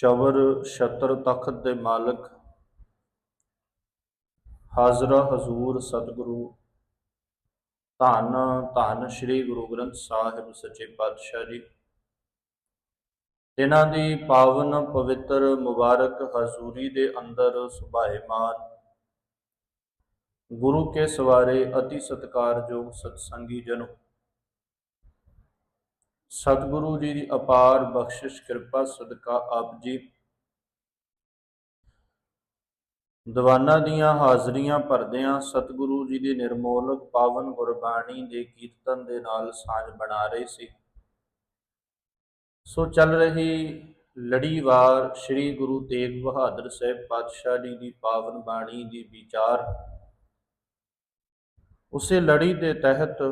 ਚਵਰ ਛਤਰ ਤਖਤ ਦੇ ਮਾਲਕ। ਹਾਜ਼ਰਾ ਹਜ਼ੂਰ ਸਤਿਗੁਰੂ। ਧੰਨ ਧੰਨ ਸ੍ਰੀ ਗੁਰੂ ਗ੍ਰੰਥ ਸਾਹਿਬ ਸੱਚੇ ਪਾਤਸ਼ਾਹ ਜੀ। ਇਹਨਾਂ ਦੀ ਪਾਵਨ ਪਵਿੱਤਰ ਮੁਬਾਰਕ ਹਜ਼ੂਰੀ ਦੇ ਅੰਦਰ ਸੁਭਾਏਮਾਨ। ਗੁਰੂ ਕੇ ਸਵਾਰੇ ਅਤੀ ਸਤਿਕਾਰਯੋਗ ਸਤਸੰਗੀ ਜਨੋ। ਸਤਿਗੁਰੂ ਜੀ ਦੀ ਅਪਾਰ ਬਖਸ਼ਿਸ਼, ਕਿਰਪਾ, ਸਦਕਾ ਆਪ ਜੀ। ਦੀਵਾਨਾਂ ਦੀਆਂ ਹਾਜ਼ਰੀਆਂ ਭਰਦਿਆਂ ਸਤਿਗੁਰੂ ਜੀ ਦੀ ਨਿਰਮੋਲਕ ਪਾਵਨ ਗੁਰਬਾਣੀ ਦੇ ਕੀਰਤਨ ਦੇ ਨਾਲ ਸਾਂਝ ਬਣਾ ਰਹੇ ਸੀ। ਸੋ ਚੱਲ ਰਹੀ ਲੜੀਵਾਰ ਸ੍ਰੀ ਗੁਰੂ ਤੇਗ ਬਹਾਦਰ ਸਾਹਿਬ ਪਾਤਸ਼ਾਹ ਜੀ ਦੀ ਪਾਵਨ ਬਾਣੀ ਦੀ ਵਿਚਾਰ। ਉਸੇ ਲੜੀ ਦੇ ਤਹਿਤ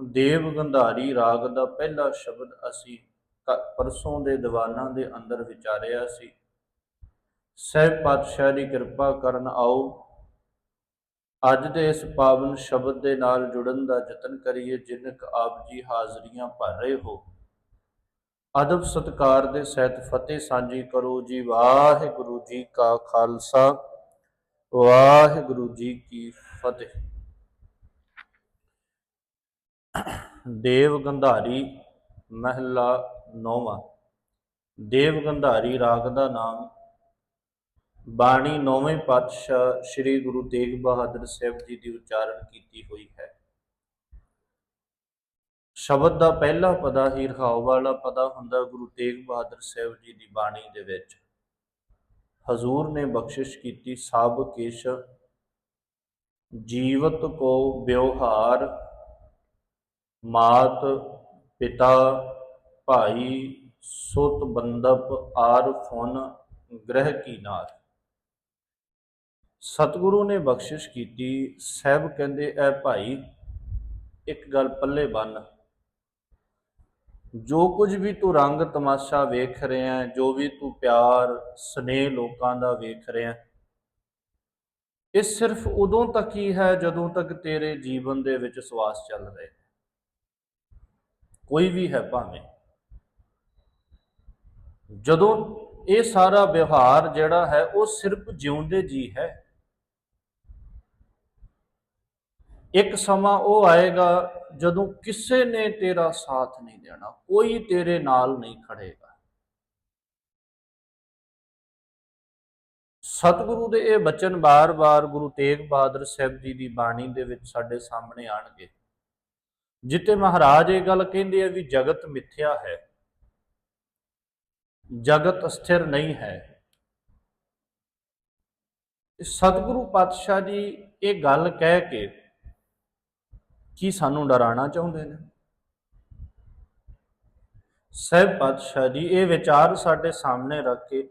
ਦੇਵ ਗੰਧਾਰੀ ਰਾਗ ਦਾ ਪਹਿਲਾ ਸ਼ਬਦ ਅਸੀਂ ਪਰਸੋਂ ਦੇ ਦੀਵਾਨਾਂ ਦੇ ਅੰਦਰ ਵਿਚਾਰਿਆ ਸੀ। ਸਹਿਬ ਪਾਤਸ਼ਾਹ ਦੀ ਕਿਰਪਾ ਕਰਨ ਆਓ। ਅੱਜ ਦੇ ਇਸ ਪਾਵਨ ਸ਼ਬਦ ਦੇ ਨਾਲ ਜੁੜਨ ਦਾ ਯਤਨ ਕਰੀਏ ਜਿਨਕ ਆਪ ਜੀ ਹਾਜ਼ਰੀਆਂ ਭਰ ਰਹੇ ਹੋ। ਅਦਬ ਸਤਕਾਰ ਦੇ ਸਹਿਤ ਫਤਿਹ ਸਾਂਝੀ ਕਰੋ ਜੀ। ਵਾਹਿਗੁਰੂ ਜੀ ਕਾ ਖਾਲਸਾ, ਵਾਹਿਗੁਰੂ ਜੀ ਕੀ ਫਤਿਹ। ਦੇਵ ਗੰਧਾਰੀ ਮਹਿਲਾ ਨੌਵਾਂ। ਦੇਵ ਗੰਧਾਰੀ ਰਾਗ ਦਾ ਨਾਮ ਬਾਣੀ ਨੌਵੇਂ ਪਾਤਸ਼ਾਹ ਸ੍ਰੀ ਗੁਰੂ ਤੇਗ ਬਹਾਦਰ ਸਾਹਿਬ ਜੀ ਦੀ ਉਚਾਰਨ ਕੀਤੀ ਹੋਈ ਹੈ। ਸ਼ਬਦ ਦਾ ਪਹਿਲਾ ਪਦਾ ਹੀ ਰਹਾਉ ਵਾਲਾ ਪਦਾ ਹੁੰਦਾ ਗੁਰੂ ਤੇਗ ਬਹਾਦਰ ਸਾਹਿਬ ਜੀ ਦੀ ਬਾਣੀ ਦੇ ਵਿੱਚ। ਹਜ਼ੂਰ ਨੇ ਬਖਸ਼ਿਸ਼ ਕੀਤੀ ਸਭ ਕੇਸ਼ ਜੀਵਤ ਕੋ ਵਿਵਹਾਰ ਮਾਤ, ਪਿਤਾ, ਭਾਈ, ਸੁਤ ਬੰਦਪ ਆਰ ਫੁਨ ਗ੍ਰਹਿ ਕੀ ਨਾਰ ਸਤਿਗੁਰੂ ਨੇ ਬਖਸ਼ਿਸ਼ ਕੀਤੀ, ਸਹਿਬ ਕਹਿੰਦੇ, ਐ ਭਾਈ, ਇੱਕ ਗੱਲ ਪੱਲੇ ਬੰਨ। ਜੋ ਕੁਝ ਵੀ ਤੂੰ ਰੰਗ ਤਮਾਸ਼ਾ ਵੇਖ ਰਿਹਾ, ਜੋ ਵੀ ਤੂੰ ਪਿਆਰ, ਸਨੇਹ ਲੋਕਾਂ ਦਾ ਵੇਖ ਰਿਹਾ, ਇਹ ਸਿਰਫ ਉਦੋਂ ਤੱਕ ਹੀ ਹੈ ਜਦੋਂ ਤੱਕ ਤੇਰੇ ਜੀਵਨ ਦੇ ਵਿੱਚ ਸਵਾਸ ਚੱਲ ਰਹੇ। ਕੋਈ ਵੀ ਹੈ ਭਾਵੇਂ। ਜਦੋਂ ਇਹ ਸਾਰਾ ਵਿਵਹਾਰ ਜਿਹੜਾ ਹੈ ਉਹ ਸਿਰਫ ਜਿਉਂਦੇ ਜੀ ਹੈ। ਇੱਕ ਸਮਾਂ ਉਹ ਆਏਗਾ ਜਦੋਂ ਕਿਸੇ ਨੇ ਤੇਰਾ ਸਾਥ ਨਹੀਂ ਦੇਣਾ, ਕੋਈ ਤੇਰੇ ਨਾਲ ਨਹੀਂ ਖੜੇਗਾ। ਸਤਿਗੁਰੂ ਦੇ ਇਹ ਬਚਨ ਬਾਰ-ਬਾਰ ਗੁਰੂ ਤੇਗ ਬਹਾਦਰ ਸਾਹਿਬ ਜੀ ਦੀ ਬਾਣੀ ਦੇ ਵਿੱਚ ਸਾਡੇ ਸਾਹਮਣੇ ਆਣਗੇ। ਜਿੱਤੇ ਮਹਾਰਾਜ ਇਹ ਗੱਲ ਕਹਿੰਦੇ ਆ ਵੀ ਜਗਤ ਮਿੱਥਿਆ ਹੈ, ਜਗਤ ਸਥਿਰ ਨਹੀਂ ਹੈ। ਸਤਿਗੁਰੂ ਪਾਤਸ਼ਾਹ ਜੀ ਇਹ ਗੱਲ ਕਹਿ ਕੇ ਕੀ ਸਾਨੂੰ ਡਰਾਉਣਾ ਚਾਹੁੰਦੇ ਨੇ? ਸਹਿਬ ਪਾਤਸ਼ਾਹ ਜੀ, ਇਹ ਵਿਚਾਰ ਸਾਡੇ ਸਾਹਮਣੇ ਰੱਖ ਕੇ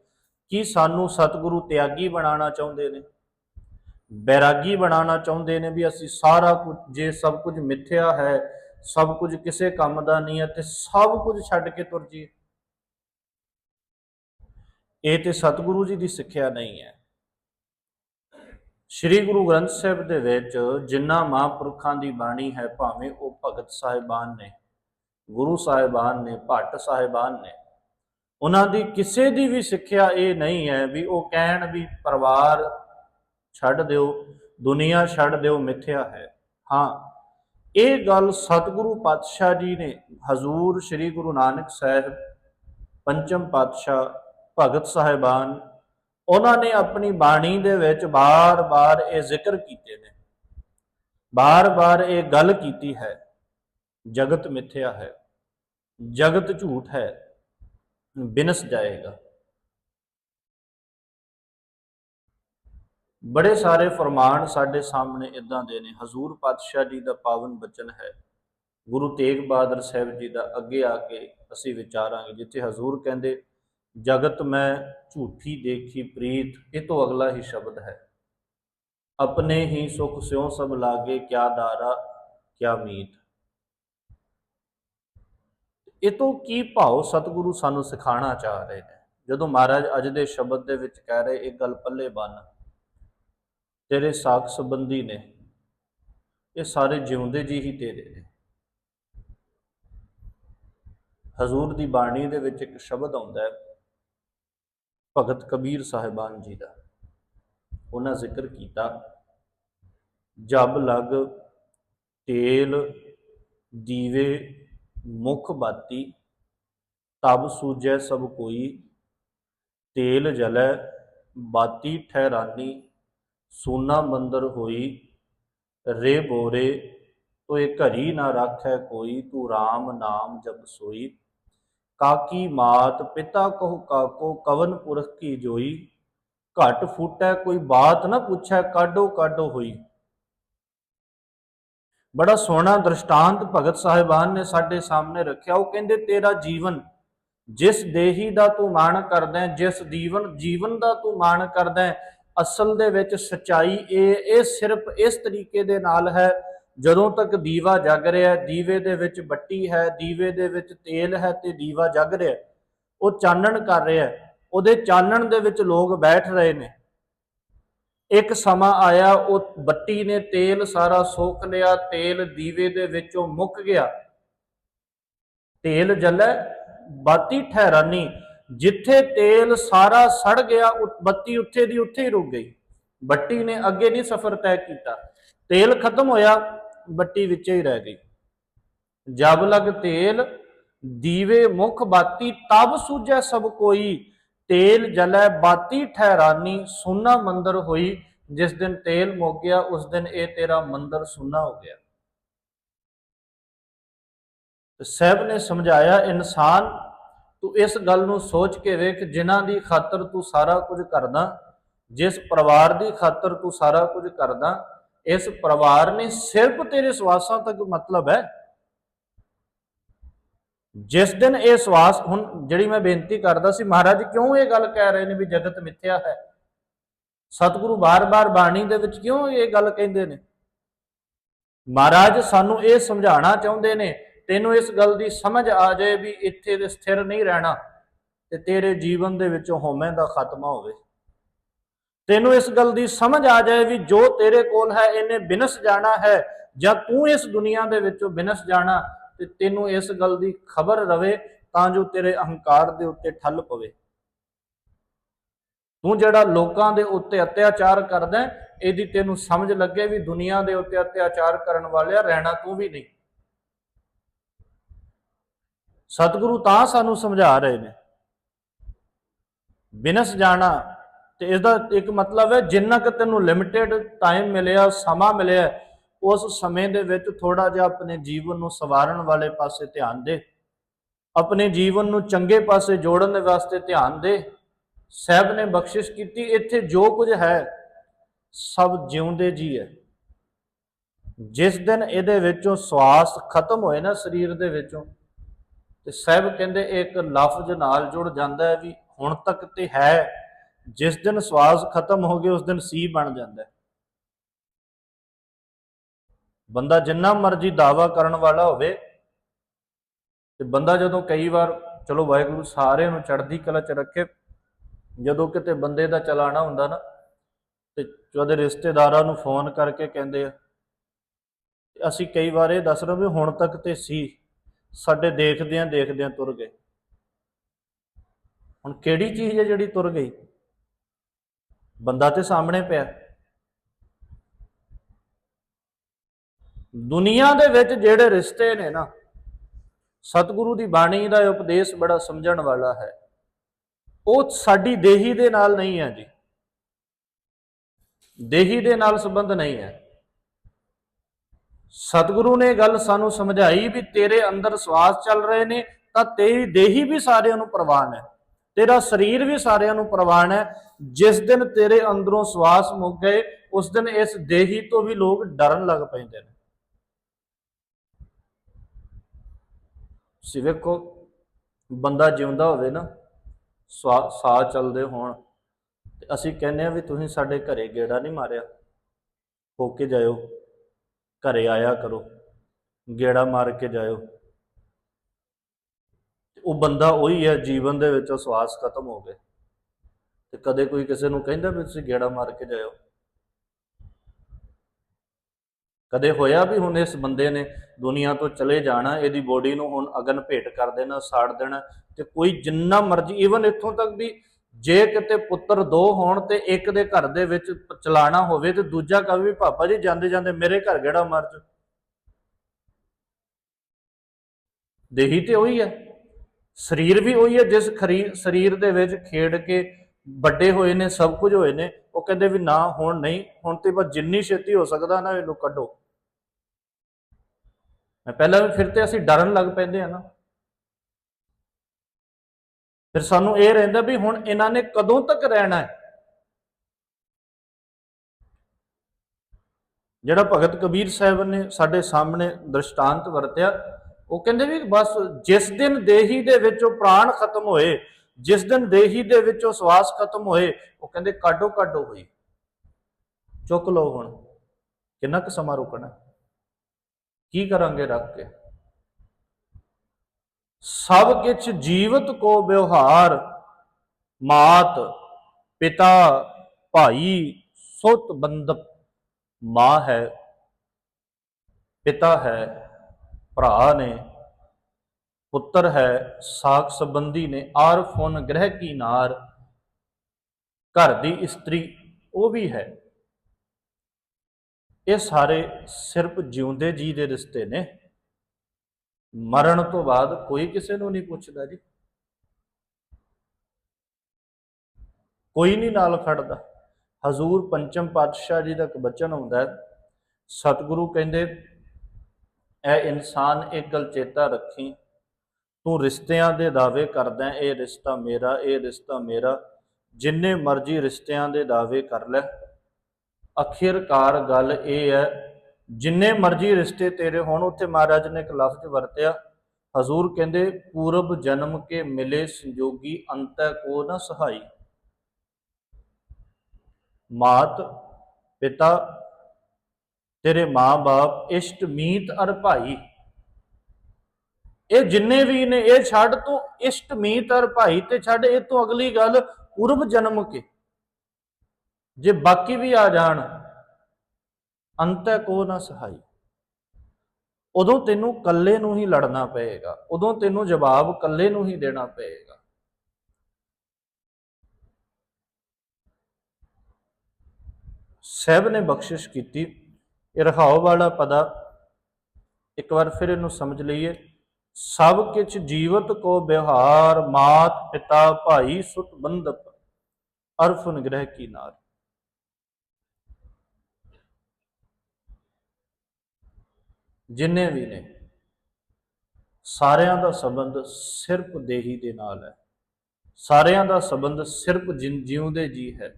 ਕੀ ਸਾਨੂੰ ਸਤਿਗੁਰੂ ਤਿਆਗੀ ਬਣਾਉਣਾ ਚਾਹੁੰਦੇ ਨੇ? ਬੈਰਾਗੀ ਬਣਾਉਣਾ ਚਾਹੁੰਦੇ ਨੇ ਵੀ ਅਸੀਂ ਸਾਰਾ ਕੁਝ, ਜੇ ਸਭ ਕੁਝ ਮਿੱਥਿਆ ਹੈ ਸਭ ਕੁਝ ਕਿਸੇ ਕੰਮ ਦਾ ਨਹੀਂ ਹੈ ਤੇ ਸਭ ਕੁਝ ਛੱਡ ਕੇ ਤੁਰ ਜੀ। ਇਹ ਤੇ ਸਤਿਗੁਰੂ ਜੀ ਦੀ ਸਿੱਖਿਆ ਨਹੀਂ ਹੈ। ਸ੍ਰੀ ਗੁਰੂ ਗ੍ਰੰਥ ਸਾਹਿਬ ਦੇ ਵਿੱਚ ਜਿਨ੍ਹਾਂ ਮਹਾਂਪੁਰਖਾਂ ਦੀ ਬਾਣੀ ਹੈ, ਭਾਵੇਂ ਉਹ ਭਗਤ ਸਾਹਿਬਾਨ ਨੇ, ਗੁਰੂ ਸਾਹਿਬਾਨ ਨੇ, ਭੱਟ ਸਾਹਿਬਾਨ ਨੇ, ਉਹਨਾਂ ਦੀ ਕਿਸੇ ਦੀ ਵੀ ਸਿੱਖਿਆ ਇਹ ਨਹੀਂ ਹੈ ਵੀ ਉਹ ਕਹਿਣ ਵੀ ਪਰਿਵਾਰ ਛੱਡ ਦਿਓ, ਦੁਨੀਆ ਛੱਡ ਦਿਓ, ਮਿੱਥਿਆ ਹੈ। ਹਾਂ ਇਹ ਗੱਲ ਸਤਿਗੁਰੂ ਪਾਤਸ਼ਾਹ ਜੀ ਨੇ ਹਜ਼ੂਰ ਸ੍ਰੀ ਗੁਰੂ ਨਾਨਕ ਸਾਹਿਬ, ਪੰਚਮ ਪਾਤਸ਼ਾਹ, ਭਗਤ ਸਾਹਿਬਾਨ, ਉਹਨਾਂ ਨੇ ਆਪਣੀ ਬਾਣੀ ਦੇ ਵਿੱਚ ਬਾਰ-ਬਾਰ ਇਹ ਜ਼ਿਕਰ ਕੀਤੇ ਨੇ। ਬਾਰ-ਬਾਰ ਇਹ ਗੱਲ ਕੀਤੀ ਹੈ, ਜਗਤ ਮਿੱਥਿਆ ਹੈ, ਜਗਤ ਝੂਠ ਹੈ, ਬਿਨਸ ਜਾਏਗਾ। ਬੜੇ ਸਾਰੇ ਫਰਮਾਨ ਸਾਡੇ ਸਾਹਮਣੇ ਇਦਾਂ ਦੇ ਨੇ, ਹਜ਼ੂਰ ਪਾਤਸ਼ਾਹ ਜੀ ਦਾ ਪਾਵਨ ਬਚਨ ਹੈ। ਗੁਰੂ ਤੇਗ ਬਹਾਦਰ ਸਾਹਿਬ ਜੀ ਦਾ ਅੱਗੇ ਆ ਕੇ ਅਸੀਂ ਵਿਚਾਰਾਂਗੇ, ਜਿੱਥੇ ਹਜ਼ੂਰ ਕਹਿੰਦੇ, ਜਗਤ ਮੈਂ ਝੂਠੀ ਦੇਖੀ ਪ੍ਰੀਤ, ਇਹ ਤੋਂ ਅਗਲਾ ਹੀ ਸ਼ਬਦ ਹੈ। ਆਪਣੇ ਹੀ ਸੁਖ ਸਿਉ ਸਭ ਲਾਗੇ, ਕਿਆ ਦਾਰਾ, ਕਿਆ ਮੀਤ। ਇਹ ਤੋਂ ਕੀ ਭਾਵ ਸਤਿਗੁਰੂ ਸਾਨੂੰ ਸਿਖਾਣਾ ਚਾਹ ਰਹੇ ਨੇ? ਜਦੋਂ ਮਹਾਰਾਜ ਅੱਜ ਦੇ ਸ਼ਬਦ ਦੇ ਵਿੱਚ ਕਹਿ ਰਹੇ, ਇਹ ਗੱਲ ਪੱਲੇ ਬੰਨ ਤੇਰੇ ਸਾਖ ਸੰਬੰਧੀ ਨੇ। ਇਹ ਸਾਰੇ ਜਿਉਂਦੇ ਜੀ ਹੀ ਤੇਰੇ ਨੇ। ਹਜ਼ੂਰ ਦੀ ਬਾਣੀ ਦੇ ਵਿੱਚ ਇੱਕ ਸ਼ਬਦ ਆਉਂਦਾ ਹੈ, ਭਗਤ ਕਬੀਰ ਸਾਹਿਬਾਨ ਜੀ ਦਾ। ਉਹਨਾਂ ਜ਼ਿਕਰ ਕੀਤਾ, ਜਬ ਲਗ ਤੇਲ ਦੀਵੇ ਮੁਖ ਬਾਤੀ, ਤਬ ਸੂਜੈ ਸਭ ਕੋਈ, ਤੇਲ ਜਲੈ ਬਾਤੀ ਠਹਿਰਾਨੀ ਸੋਨਾ ਮੰਦਰ ਹੋਈ, ਰੇ ਬੋਰੇ, ਤੋਏ ਘਰੀ ਨਾ ਰਾਖੈ ਕੋਈ, ਤੂੰ RAM ਨਾਮ ਜਪ ਸੋਈ। ਕਾਕੀ ਮਾਤ, ਪਿਤਾ ਕਹੋ ਕਾਕੋ, ਕਵਨ ਪੁਰਖ ਕੀ ਜੋਈ। ਘਟ ਫੂਟੈ ਕੋਈ ਬਾਤ ਨਾ ਪੁੱਛੈ ਕਾਡੋ ਕਾਡੋ ਹੋਈ। ਬੜਾ ਸੋਹਣਾ ਦ੍ਰਿਸ਼ਟਾਂਤ ਭਗਤ ਸਾਹਿਬਾਨ ਨੇ ਸਾਡੇ ਸਾਹਮਣੇ ਰੱਖਿਆ। ਉਹ ਕਹਿੰਦੇ, ਤੇਰਾ ਜੀਵਨ ਜਿਸ ਦੇਹੀ ਦਾ ਤੂੰ ਮਾਣ ਕਰਦਾ ਜਿਸ ਜੀਵਨ ਜੀਵਨ ਦਾ ਤੂੰ ਮਾਣ ਕਰਦਾ ਅਸਲ ਦੇ ਵਿੱਚ ਸਚਾਈ ਇਹ ਇਹ ਸਿਰਫ ਇਸ ਤਰੀਕੇ ਦੇ ਨਾਲ ਹੈ, ਜਦੋਂ ਤੱਕ ਦੀਵਾ ਜਗ ਰਿਹਾ ਦੀਵੇ ਦੇ ਵਿੱਚ ਬੱਤੀ ਹੈ, ਦੀਵੇ ਦੇ ਵਿੱਚ ਤੇਲ ਹੈ ਤੇ ਦੀਵਾ ਜਗ ਰਿਹਾ ਉਹ ਚਾਨਣ ਕਰ ਰਿਹਾ ਉਹਦੇ ਚਾਨਣ ਦੇ ਵਿੱਚ ਲੋਕ ਬੈਠ ਰਹੇ ਨੇ। ਇੱਕ ਸਮਾਂ ਆਇਆ, ਉਹ ਬੱਤੀ ਨੇ ਤੇਲ ਸਾਰਾ ਸੋਖ ਲਿਆ, ਤੇਲ ਦੀਵੇ ਦੇ ਵਿੱਚੋਂ ਮੁੱਕ ਗਿਆ। ਤੇਲ ਜਲੈ, ਬਾਤੀ ਠਹਿਰਾਨੀ। ਜਿੱਥੇ ਤੇਲ ਸਾਰਾ ਸੜ ਗਿਆ ਬੱਤੀ ਉੱਥੇ ਦੀ ਉੱਥੇ ਹੀ ਰੁਕ ਗਈ। ਬੱਤੀ ਨੇ ਅੱਗੇ ਨਹੀਂ ਸਫ਼ਰ ਤੈਅ ਕੀਤਾ। ਤੇਲ ਖਤਮ ਹੋਇਆ, ਬੱਤੀ ਵਿੱਚ ਹੀ ਰਹਿ ਗਈ। ਜਬ ਲਗ ਤੇਲ ਦੀਵੇ ਮੁਖ ਬਾਤੀ, ਤਬ ਸੂਝੈ ਸਭ ਕੋਈ। ਤੇਲ ਜਲੈ ਬਾਤੀ ਠਹਿਰਾਨੀ, ਸੁਨਾ ਮੰਦਰ ਹੋਈ। ਜਿਸ ਦਿਨ ਤੇਲ ਮੁੱਕ ਗਿਆ, ਉਸ ਦਿਨ ਇਹ ਤੇਰਾ ਮੰਦਰ ਸੁਨਾ ਹੋ ਗਿਆ। ਤੇ ਸਾਹਿਬ ਨੇ ਸਮਝਾਇਆ, ਇਨਸਾਨ ਤੂੰ ਇਸ ਗੱਲ ਨੂੰ ਸੋਚ ਕੇ ਵੇਖ, ਜਿਨ੍ਹਾਂ ਦੀ ਖਾਤਰ ਤੂੰ ਸਾਰਾ ਕੁਝ ਕਰਦਾ, ਜਿਸ ਪਰਿਵਾਰ ਦੀ ਖਾਤਰ ਤੂੰ ਸਾਰਾ ਕੁਝ ਕਰਦਾ, ਇਸ ਪਰਿਵਾਰ ਨੇ ਸਿਰਫ ਤੇਰੇ ਸਵਾਸਾਂ ਤੱਕ ਮਤਲਬ ਹੈ। ਜਿਸ ਦਿਨ ਇਹ ਸਵਾਸ, ਹੁਣ ਜਿਹੜੀ ਮੈਂ ਬੇਨਤੀ ਕਰਦਾ ਸੀ, ਮਹਾਰਾਜ ਕਿਉਂ ਇਹ ਗੱਲ ਕਹਿ ਰਹੇ ਨੇ ਵੀ ਜਗਤ ਮਿੱਥਿਆ ਹੈ? ਸਤਿਗੁਰੂ ਬਾਰ-ਬਾਰ ਬਾਣੀ ਦੇ ਵਿੱਚ ਕਿਉਂ ਇਹ ਗੱਲ ਕਹਿੰਦੇ ਨੇ? ਮਹਾਰਾਜ ਸਾਨੂੰ ਇਹ ਸਮਝਾਉਣਾ ਚਾਹੁੰਦੇ ਨੇ ਤੈਨੂੰ ਇਸ ਗੱਲ ਦੀ ਸਮਝ ਆ ਜਾਏ ਵੀ ਇੱਥੇ ਦੇ ਸਥਿਰ ਨਹੀਂ ਰਹਿਣਾ ਤੇ ਤੇਰੇ ਜੀਵਨ ਦੇ ਵਿੱਚੋਂ ਹਉਮੈ ਦਾ ਖਾਤਮਾ ਹੋਵੇ। ਤੈਨੂੰ ਇਸ ਗੱਲ ਦੀ ਸਮਝ ਆ ਜਾਏ ਵੀ ਜੋ ਤੇਰੇ ਕੋਲ ਹੈ, ਇਹਨੇ ਬਿਨਸ ਜਾਣਾ ਹੈ ਜਾਂ ਤੂੰ ਇਸ ਦੁਨੀਆ ਦੇ ਵਿੱਚੋਂ ਬਿਨਸ ਜਾਣਾ ਤੇ ਤੈਨੂੰ ਇਸ ਗੱਲ ਦੀ ਖਬਰ ਰਵੇ ਤਾਂ ਜੋ ਤੇਰੇ ਅਹੰਕਾਰ ਦੇ ਉੱਤੇ ਠੱਲ ਪਵੇ। ਤੂੰ ਜਿਹੜਾ ਲੋਕਾਂ ਦੇ ਉੱਤੇ ਅਤਿਆਚਾਰ ਕਰਦਾ ਇਹਦੀ ਤੈਨੂੰ ਸਮਝ ਲੱਗੇ ਵੀ ਦੁਨੀਆ ਦੇ ਉੱਤੇ ਅਤਿਆਚਾਰ ਕਰਨ ਵਾਲਿਆ ਰਹਿਣਾ ਤੂੰ ਵੀ ਨਹੀਂ। ਸਤਿਗੁਰੂ ਤਾਂ ਸਾਨੂੰ ਸਮਝਾ ਰਹੇ ਨੇ। ਬਿਨਸ ਜਾਣਾ ਤੇ ਇਸ ਦਾ ਇੱਕ ਮਤਲਬ ਹੈ, ਜਿੰਨਾ ਕਿ ਤੈਨੂੰ ਲਿਮਿਟਿਡ ਟਾਈਮ ਮਿਲਿਆ, ਸਮਾਂ ਮਿਲਿਆ, ਉਸ ਸਮੇਂ ਦੇ ਵਿੱਚ ਥੋੜਾ ਜਿਹਾ ਆਪਣੇ ਜੀਵਨ ਨੂੰ ਸਵਾਰਨ ਵਾਲੇ ਪਾਸੇ ਧਿਆਨ ਦੇ। ਆਪਣੇ ਜੀਵਨ ਨੂੰ ਚੰਗੇ ਪਾਸੇ ਜੋੜਨ ਦੇ ਵਾਸਤੇ ਧਿਆਨ ਦੇ। ਸਹਿਬ ਨੇ ਬਖਸ਼ਿਸ਼ ਕੀਤੀ, ਇੱਥੇ ਜੋ ਕੁਝ ਹੈ, ਸਭ ਜਿਉਂਦੇ ਜੀ ਹੈ। ਜਿਸ ਦਿਨ ਇਹਦੇ ਵਿੱਚੋਂ ਸਵਾਸ ਖਤਮ ਹੋਏ ਨਾ, ਸਰੀਰ ਦੇ ਵਿੱਚੋਂ ਤੇ ਸਾਹਿਬ ਕਹਿੰਦੇ ਇੱਕ ਲਫ਼ਜ਼ ਨਾਲ ਜੁੜ ਜਾਂਦਾ ਹੈ ਵੀ ਹੁਣ ਤੱਕ ਤੇ ਹੈ। ਜਿਸ ਦਿਨ ਸਵਾਸ ਖਤਮ ਹੋ ਗਏ ਉਸ ਦਿਨ ਸੀ ਬਣ ਜਾਂਦਾ ਹੈ। ਬੰਦਾ ਜਿੰਨਾ ਮਰਜ਼ੀ ਦਾਵਾ ਕਰਨ ਵਾਲਾ ਹੋਵੇ, ਤੇ ਬੰਦਾ ਜਦੋਂ ਕਈ ਵਾਰ, ਚਲੋ ਵਾਹਿਗੁਰੂ ਸਾਰਿਆਂ ਨੂੰ ਚੜ੍ਹਦੀ ਕਲਾ ਚ ਰੱਖੇ, ਜਦੋਂ ਕਿਤੇ ਬੰਦੇ ਦਾ ਚਲਾਣਾ ਹੁੰਦਾ ਨਾ, ਤੇ ਉਹਦੇ ਰਿਸ਼ਤੇਦਾਰਾਂ ਨੂੰ ਫੋਨ ਕਰਕੇ ਕਹਿੰਦੇ ਆ ਅਸੀਂ ਕਈ ਵਾਰ ਇਹ ਦੱਸ ਰਹੇ ਵੀ ਹੁਣ ਤੱਕ ਤੇ ਸੀ। ਸਾਡੇ ਦੇਖਦਿਆਂ ਦੇਖਦਿਆਂ ਤੁਰ ਗਏ। ਹੁਣ ਕਿਹੜੀ ਚੀਜ਼ ਹੈ ਜਿਹੜੀ ਤੁਰ ਗਈ? ਬੰਦਾ ਤੇ ਸਾਹਮਣੇ ਪਿਆ। ਦੁਨੀਆ ਦੇ ਵਿੱਚ ਜਿਹੜੇ ਰਿਸ਼ਤੇ ਨੇ ਨਾ, ਸਤਿਗੁਰੂ ਦੀ ਬਾਣੀ ਦਾ ਉਪਦੇਸ਼ ਬੜਾ ਸਮਝਣ ਵਾਲਾ ਹੈ। ਉਹ ਸਾਡੀ ਦੇਹੀ ਦੇ ਨਾਲ ਨਹੀਂ ਹੈ ਜੀ। ਦੇਹੀ ਦੇ ਨਾਲ ਸੰਬੰਧ ਨਹੀਂ ਹੈ। ਸਤਿਗੁਰੂ ਨੇ ਗੱਲ ਸਾਨੂੰ ਸਮਝਾਈ ਵੀ ਤੇਰੇ ਅੰਦਰ ਸਵਾਸ ਚੱਲ ਰਹੇ ਨੇ, ਤਾਂ ਤੇਰੀ ਦੇਹੀ ਵੀ ਸਾਰਿਆਂ ਨੂੰ ਪ੍ਰਵਾਨ ਹੈ। ਤੇਰਾ ਸਰੀਰ ਵੀ ਸਾਰਿਆਂ ਨੂੰ ਪ੍ਰਵਾਨ ਹੈ। ਜਿਸ ਦਿਨ ਤੇਰੇ ਅੰਦਰੋਂ ਸਵਾਸ ਮੁੱਕ ਗਏ, ਉਸ ਦਿਨ ਇਸ ਦੇਹੀ ਤੋਂ ਵੀ ਲੋਕ ਡਰਨ ਲੱਗ ਪੈਂਦੇ ਨੇ। ਤੁਸੀਂ ਵੇਖੋ, ਬੰਦਾ ਜਿਉਂਦਾ ਹੋਵੇ ਨਾ, ਸਵਾ- ਸਾਹ ਚੱਲਦੇ ਹੋਣ, ਤੇ ਅਸੀਂ ਕਹਿੰਦੇ ਆ ਵੀ ਤੁਸੀਂ ਸਾਡੇ ਘਰੇ ਗੇੜਾ ਨਹੀਂ ਮਾਰਿਆ, ਹੋ ਕੇ ਜਾਇਓ। ਘਰੇ ਆਇਆ ਕਰੋ, ਗੇੜਾ ਮਾਰ ਕੇ ਜਾਇਓ। ਉਹ ਬੰਦਾ ਉਹੀ ਹੈ, ਜੀਵਨ ਦੇ ਵਿੱਚ ਸਵਾਸ ਖਤਮ ਹੋ ਗਏ। ਤੇ ਕਦੇ ਕੋਈ ਕਿਸੇ ਨੂੰ ਕਹਿੰਦਾ ਵੀ ਤੁਸੀਂ ਗੇੜਾ ਮਾਰ ਕੇ ਜਾਇਓ। ਕਦੇ ਹੋਇਆ ਵੀ ਹੁਣ ਇਸ ਬੰਦੇ ਨੇ ਦੁਨੀਆ ਤੋਂ ਚਲੇ ਜਾਣਾ, ਇਹਦੀ ਬੋਡੀ ਨੂੰ ਹੁਣ ਅਗਨ ਭੇਟ ਕਰ ਦੇਣਾ, ਸਾੜ ਦੇਣਾ, ਤੇ ਕੋਈ ਜਿੰਨਾ ਮਰਜ਼ੀ ਈਵਨ ਇੱਥੋਂ ਤੱਕ ਵੀ ਜੇ ਕਿਤੇ ਪੁੱਤਰ ਦੋ ਹੋਣ ਤੇ ਇੱਕ ਦੇ ਘਰ ਦੇ ਵਿੱਚ ਪ- ਚਲਾਣਾ ਹੋਵੇ ਤੇ ਦੂਜਾ ਕਹੇ ਵੀ ਪਾਪਾ ਜੀ ਜਾਂਦੇ ਜਾਂਦੇ ਮੇਰੇ ਘਰ ਗੇੜਾ ਮਾਰ ਜਾ ਦੇਹੀ ਤੇ ਉਹੀ ਹੈ ਸਰੀਰ ਵੀ ਉਹੀ ਹੈ ਜਿਸ ਖਰੀ- ਸਰੀਰ ਦੇ ਵਿੱਚ ਖੇਡ ਕੇ ਵੱਡੇ ਹੋਏ ਨੇ, ਸਭ ਕੁਝ ਹੋਏ ਨੇ, ਉਹ ਕਹਿੰਦੇ ਵੀ ਨਾ, ਹੁਣ ਨਹੀਂ, ਹੁਣ ਤੇ ਬਸ ਜਿੰਨੀ ਛੇਤੀ ਹੋ ਸਕਦਾ ਨਾ ਇਹਨੂੰ ਕੱਢੋ। ਮੈਂ ਪਹਿਲਾਂ ਵੀ ਫਿਰ ਤੇ ਅਸੀਂ ਡਰਨ ਲੱਗ ਪੈਂਦੇ ਆ ਨਾ। ਫਿਰ ਸਾਨੂੰ ਇਹ ਰਹਿੰਦਾ ਵੀ ਹੁਣ ਇਹਨਾਂ ਨੇ ਕਦੋਂ ਤੱਕ ਰਹਿਣਾ ਹੈ? ਜਿਹੜਾ ਭਗਤ ਕਬੀਰ ਸਾਹਿਬ ਨੇ ਸਾਡੇ ਸਾਹਮਣੇ ਦ੍ਰਿਸ਼ਟਾਂਤ ਵਰਤਿਆ, ਉਹ ਕਹਿੰਦੇ ਵੀ ਬਸ ਜਿਸ ਦਿਨ ਦੇਹੀ ਦੇ ਵਿੱਚੋਂ ਪ੍ਰਾਣ ਖਤਮ ਹੋਏ, ਜਿਸ ਦਿਨ ਦੇਹੀ ਦੇ ਵਿੱਚੋਂ ਸਵਾਸ ਖਤਮ ਹੋਏ, ਉਹ ਕਹਿੰਦੇ ਕਾਡੋ ਕਾਡੋ ਹੋਈ ਚੁੱਕ ਲਓ ਹੁਣ, ਕਿੰਨਾ ਕੁ ਸਮਾਂ ਰੁਕਣਾ ਕੀ ਕਰਾਂਗੇ ਰੱਖ ਕੇ? ਸਭ ਕਿਛ ਜੀਵਤ ਕੋ ਵਿਵਹਾਰ, ਮਾਤ ਪਿਤਾ ਭਾਈ ਸੁਤ ਬੰਦਪ ਮਾਂ ਹੈ, ਪਿਤਾ ਹੈ, ਭਰਾ ਨੇ, ਪੁੱਤਰ ਹੈ, ਸਾਖ ਸੰਬੰਧੀ ਨੇ, ਆਰ ਫੁਨ ਗ੍ਰਹਿ ਕੀ ਨਾਰ, ਘਰ ਦੀ ਇਸਤਰੀ ਉਹ ਵੀ ਹੈ। ਇਹ ਸਾਰੇ ਸਿਰਫ ਜਿਉਂਦੇ ਜੀ ਦੇ ਰਿਸ਼ਤੇ ਨੇ। ਮਰਨ ਤੋਂ ਬਾਅਦ ਕੋਈ ਕਿਸੇ ਨੂੰ ਨਹੀਂ ਪੁੱਛਦਾ ਜੀ। ਕੋਈ ਨਹੀਂ ਨਾਲ ਖੜਦਾ। ਹਜ਼ੂਰ ਪੰਚਮ ਪਾਤਸ਼ਾਹ ਜੀ ਦਾ ਇੱਕ ਬਚਨ ਹੁੰਦਾ ਹੈ। ਸਤਿਗੁਰੂ ਕਹਿੰਦੇ, ਐ ਇਨਸਾਨ ਇੱਕ ਗੱਲ ਚੇਤਾ ਰੱਖੀ। ਤੂੰ ਰਿਸ਼ਤਿਆਂ ਦੇ ਦਾਅਵੇ ਕਰਦਾ, ਇਹ ਰਿਸ਼ਤਾ ਮੇਰਾ, ਇਹ ਰਿਸ਼ਤਾ ਮੇਰਾ। ਜਿੰਨੇ ਮਰਜ਼ੀ ਰਿਸ਼ਤਿਆਂ ਦੇ ਦਾਅਵੇ ਕਰ ਲੈ। ਅਖੀਰਕਾਰ ਗੱਲ ਇਹ ਹੈ ਜਿੰਨੇ ਮਰਜ਼ੀ ਰਿਸ਼ਤੇ ਤੇਰੇ ਹੋਣ, ਉੱਥੇ ਮਹਾਰਾਜ ਨੇ ਇੱਕ ਲਫ਼ਜ਼ ਵਰਤਿਆ। ਹਜ਼ੂਰ ਕਹਿੰਦੇ, ਪੂਰਬ ਜਨਮ ਕੇ ਮਿਲੇ ਸੰਜੋਗੀ, ਅੰਤੈ ਕੋ ਨਾ ਸਹਾਈ। ਮਾਤ, ਪਿਤਾ, ਤੇਰੇ ਮਾਂ-ਬਾਪ, ਇਸ਼ਟ, ਮੀਤ ਅਰ ਭਾਈ। ਇਹ ਜਿੰਨੇ ਵੀ ਨੇ, ਇਹ ਛੱਡ ਤੂੰ ਇਸ਼ਟ, ਮੀਤ ਅਰ ਭਾਈ ਤੇ ਛੱਡ ਇਹ ਤੋਂ ਅਗਲੀ ਗੱਲ ਪੂਰਬ ਜਨਮ ਕੇ। ਜੇ ਬਾਕੀ ਵੀ ਆ ਜਾਣ ਅੰਤੈ ਕੋ ਨਾ ਸਹਾਈ। ਉਦੋਂ ਤੈਨੂੰ ਕੱਲੇ ਨੂੰ ਹੀ ਲੜਨਾ ਪਏਗਾ। ਉਦੋਂ ਤੈਨੂੰ ਜਵਾਬ ਕੱਲੇ ਨੂੰ ਹੀ ਦੇਣਾ ਪਏਗਾ। ਸਹਿਬ ਨੇ ਬਖਸ਼ਿਸ਼ ਕੀਤੀ। ਇਹ ਰਹਾਉ ਵਾਲਾ ਪਦਾ ਇੱਕ ਵਾਰ ਫਿਰ ਇਹਨੂੰ ਸਮਝ ਲਈਏ। ਸਭ ਕਿਛ ਜੀਵਤ ਕੋ ਵਿਹਾਰ, ਮਾਤ, ਪਿਤਾ, ਭਾਈ, ਸੁਤ, ਬੰਧਪ ਅਰਫਨ ਗ੍ਰਹਿ ਕੀ ਨਾਰ। ਜਿੰਨੇ ਵੀ ਨੇ, ਸਾਰਿਆਂ ਦਾ ਸੰਬੰਧ ਸਿਰਫ ਦੇਹੀ ਦੇ ਨਾਲ ਹੈ। ਸਾਰਿਆਂ ਦਾ ਸੰਬੰਧ ਸਿਰਫ ਜਿਨ ਜਿਉਂਦੇ ਜੀ ਹੈ।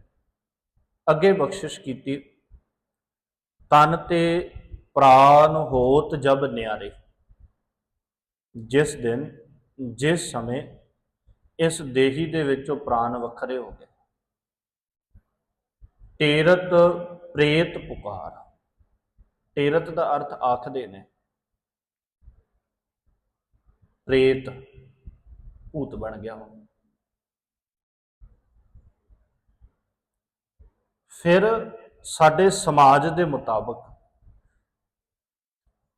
ਅੱਗੇ ਬਖਸ਼ਿਸ਼ ਕੀਤੀ, ਤਨ ਤੇ ਪ੍ਰਾਨ ਹੋਤ ਜਬ ਨਿਆਰੇ। ਜਿਸ ਦਿਨ, ਜਿਸ ਸਮੇਂ ਇਸ ਦੇਹੀ ਦੇ ਵਿੱਚੋਂ ਪ੍ਰਾਨ ਵੱਖਰੇ ਹੋ ਗਏ। ਤੇਰਤ ਪ੍ਰੇਤ ਪੁਕਾਰ। ਤੇਰਤ ਦਾ ਅਰਥ ਆਖਦੇ ਨੇ। ਪ੍ਰੇਤ ਭੂਤ ਬਣ ਗਿਆ ਹੁਣ। ਫਿਰ ਸਾਡੇ ਸਮਾਜ ਦੇ ਮੁਤਾਬਕ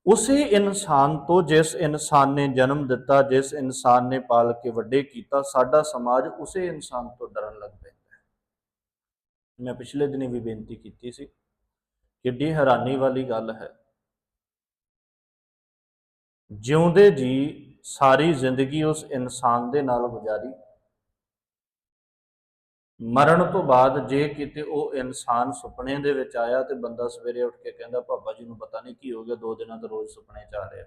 ਉਸੇ ਇਨਸਾਨ ਤੋਂ ਜਿਸ ਇਨਸਾਨ ਨੇ ਜਨਮ ਦਿੱਤਾ, ਜਿਸ ਇਨਸਾਨ ਨੇ ਪਾਲ ਕੇ ਵੱਡੇ ਕੀਤਾ, ਸਾਡਾ ਸਮਾਜ ਉਸੇ ਇਨਸਾਨ ਤੋਂ ਡਰਨ ਲੱਗ ਪੈਂਦਾ ਹੈ। ਮੈਂ ਪਿਛਲੇ ਦਿਨੀ ਵੀ ਬੇਨਤੀ ਕੀਤੀ ਸੀ ਕਿੱਡੀ ਹੈਰਾਨੀ ਵਾਲੀ ਗੱਲ ਹੈ। ਜਿਉਂਦੇ ਜੀ ਸਾਰੀ ਜ਼ਿੰਦਗੀ ਉਸ ਇਨਸਾਨ ਦੇ ਨਾਲ ਗੁਜ਼ਾਰੀ। ਮਰਨ ਤੋਂ ਬਾਅਦ ਜੇ ਕਿਤੇ ਉਹ ਇਨਸਾਨ ਸੁਪਨੇ ਦੇ ਵਿੱਚ ਆਇਆ ਤੇ ਬੰਦਾ ਸਵੇਰੇ ਉੱਠ ਕੇ ਕਹਿੰਦਾ ਪਾਪਾ ਜੀ ਨੂੰ ਪਤਾ ਨਹੀਂ ਕੀ ਹੋ ਗਿਆ, ਦੋ ਦਿਨਾਂ ਤੋਂ ਰੋਜ਼ ਸੁਪਨੇ ਚ ਆ ਰਿਹਾ।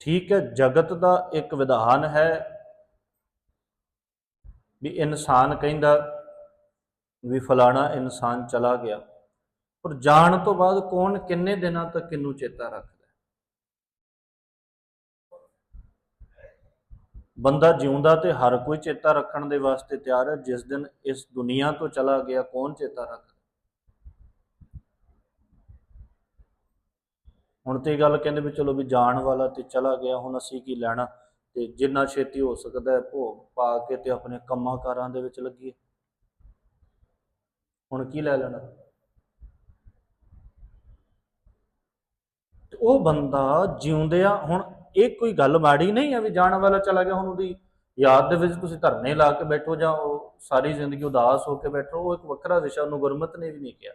ਠੀਕ ਹੈ, ਜਗਤ ਦਾ ਇੱਕ ਵਿਧਾਨ ਹੈ ਵੀ ਇਨਸਾਨ ਕਹਿੰਦਾ ਵੀ ਫਲਾਣਾ ਇਨਸਾਨ ਚਲਾ ਗਿਆ। ਪਰ ਜਾਣ ਤੋਂ ਬਾਅਦ ਕੌਣ ਕਿੰਨੇ ਦਿਨਾਂ ਤੱਕ ਕਿੰਨੂੰ ਚੇਤਾ ਰੱਖਦਾ ਬੰਦਾ ਜਿਉਂਦਾ ਤੇ ਹਰ ਕੋਈ ਚੇਤਾ ਰੱਖਣ ਦੇ ਵਾਸਤੇ ਤਿਆਰ ਹੈ। ਜਿਸ ਦਿਨ ਇਸ ਦੁਨੀਆ ਤੋਂ ਚਲਾ ਗਿਆ, ਕੌਣ ਚੇਤਾ ਰੱਖਦਾ ਹੁਣ ਤੇ ਗੱਲ ਕਹਿੰਦੇ ਵੀ ਚਲੋ ਵੀ ਜਾਣ ਵਾਲਾ ਤੇ ਚਲਾ ਗਿਆ, ਹੁਣ ਅਸੀਂ ਕੀ ਲੈਣਾ? ਤੇ ਜਿੰਨਾ ਛੇਤੀ ਹੋ ਸਕਦਾ ਹੈ ਭੋਗ ਪਾ ਕੇ ਤੇ ਆਪਣੇ ਕੰਮਾਂ ਕਾਰਾਂ ਦੇ ਵਿੱਚ ਲੱਗੀਏ ਹੁਣ ਕੀ ਲੈ ਲੈਣਾ? ਤੇ ਉਹ ਬੰਦਾ ਜਿਉਂਦਿਆਂ ਹੁਣ ਇਹ ਕੋਈ ਗੱਲ ਮਾੜੀ ਨਹੀਂ ਹੈ ਵੀ ਜਾਣ ਵਾਲਾ ਚਲਾ ਗਿਆ, ਹੁਣ ਉਹਦੀ ਯਾਦ ਦੇ ਵਿੱਚ ਤੁਸੀਂ ਧਰਨੇ ਲਾ ਕੇ ਬੈਠੋ ਜਾਂ ਉਹ ਸਾਰੀ ਜ਼ਿੰਦਗੀ ਉਦਾਸ ਹੋ ਕੇ ਬੈਠੋ, ਉਹ ਇੱਕ ਵੱਖਰਾ ਵਿਸ਼ਾ ਉਹਨੂੰ ਗੁਰਮਤ ਨੇ ਵੀ ਨਹੀਂ ਕਿਹਾ।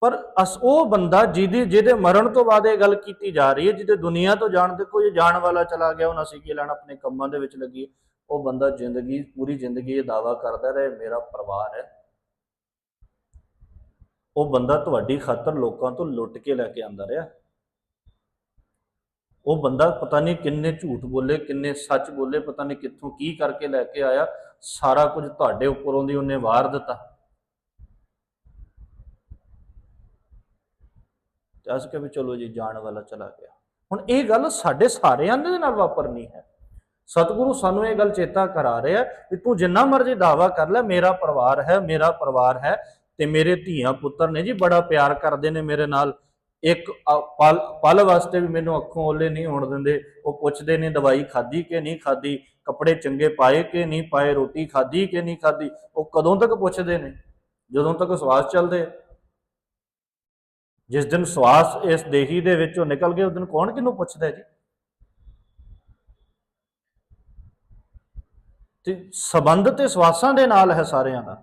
ਪਰ ਅਸ ਉਹ ਬੰਦਾ ਜਿਹਦੀ, ਜਿਹਦੇ ਮਰਨ ਤੋਂ ਬਾਅਦ ਇਹ ਗੱਲ ਕੀਤੀ ਜਾ ਰਹੀ ਹੈ, ਜਿਹਦੇ ਦੁਨੀਆ ਤੋਂ ਜਾਣ ਦੇ ਕੋਈ ਜਾਣ ਵਾਲਾ ਚਲਾ ਗਿਆ, ਹੁਣ ਅਸੀਂ ਕੀ ਲੈਣਾ, ਆਪਣੇ ਕੰਮਾਂ ਦੇ ਵਿੱਚ ਲੱਗੀ ਉਹ ਬੰਦਾ ਜ਼ਿੰਦਗੀ, ਪੂਰੀ ਜ਼ਿੰਦਗੀ ਇਹ ਦਾਵਾ ਕਰਦਾ ਰਹੇ, ਮੇਰਾ ਪਰਿਵਾਰ ਹੈ। ਉਹ ਬੰਦਾ ਤੁਹਾਡੀ ਖਾਤਰ ਲੋਕਾਂ ਤੋਂ ਲੁੱਟ ਕੇ ਲੈ ਕੇ ਆਂਦਾ ਰਿਹਾ। ਉਹ ਬੰਦਾ ਪਤਾ ਨਹੀਂ ਕਿੰਨੇ ਝੂਠ ਬੋਲੇ, ਕਿੰਨੇ ਸੱਚ ਬੋਲੇ, ਪਤਾ ਨਹੀਂ ਕਿੱਥੋਂ ਕੀ ਕਰਕੇ ਲੈ ਕੇ ਆਇਆ। ਸਾਰਾ ਕੁਝ ਤੁਹਾਡੇ ਉੱਪਰੋਂ ਦੀ ਉਹਨੇ ਵਾਰ ਦਿੱਤਾ। ਤੇ ਅਸੀਂ ਕਿਹਾ ਵੀ ਚਲੋ ਜੀ ਜਾਣ ਵਾਲਾ ਚਲਾ ਗਿਆ। ਹੁਣ ਇਹ ਗੱਲ ਸਾਡੇ ਸਾਰਿਆਂ ਦੇ ਨਾਲ ਵਾਪਰਨੀ ਹੈ। ਸਤਿਗੁਰੂ ਸਾਨੂੰ ਇਹ ਗੱਲ ਚੇਤਾ ਕਰਾ ਰਿਹਾ ਕਿ ਤੂੰ ਜਿੰਨਾ ਮਰਜ਼ੀ ਦਾਵਾ ਕਰ ਲੈ, ਮੇਰਾ ਪਰਿਵਾਰ ਹੈ, ਮੇਰਾ ਪਰਿਵਾਰ ਹੈ ਤੇ ਮੇਰੇ ਧੀਆਂ ਪੁੱਤਰ ਨੇ ਜੀ ਬੜਾ ਪਿਆਰ ਕਰਦੇ ਨੇ ਮੇਰੇ ਨਾਲ। ਇੱਕ ਪਲ ਪਲ ਵਾਸਤੇ ਵੀ ਮੈਨੂੰ ਅੱਖੋਂ ਓਲੇ ਨਹੀਂ ਹੋਣ ਦਿੰਦੇ। ਉਹ ਪੁੱਛਦੇ ਨੇ, ਦਵਾਈ ਖਾਧੀ ਕਿ ਨਹੀਂ ਖਾਧੀ? ਕੱਪੜੇ ਚੰਗੇ ਪਾਏ ਕਿ ਨਹੀਂ ਪਾਏ? ਰੋਟੀ ਖਾਧੀ ਕਿ ਨਹੀਂ ਖਾਧੀ? ਉਹ ਕਦੋਂ ਤੱਕ ਪੁੱਛਦੇ ਨੇ? ਜਦੋਂ ਤੱਕ ਸਵਾਸ ਚੱਲਦੇ ਜਿਸ ਦਿਨ ਸਵਾਸ ਇਸ ਦੇਹੀ ਦੇ ਵਿੱਚੋਂ ਨਿਕਲ ਗਏ, ਉਸ ਦਿਨ ਕੌਣ ਕਿਹਨੂੰ ਪੁੱਛਦਾ ਜੀ? ਤੇ ਸਬੰਧ ਤੇ ਸਵਾਸਾਂ ਦੇ ਨਾਲ ਹੈ ਸਾਰਿਆਂ ਦਾ।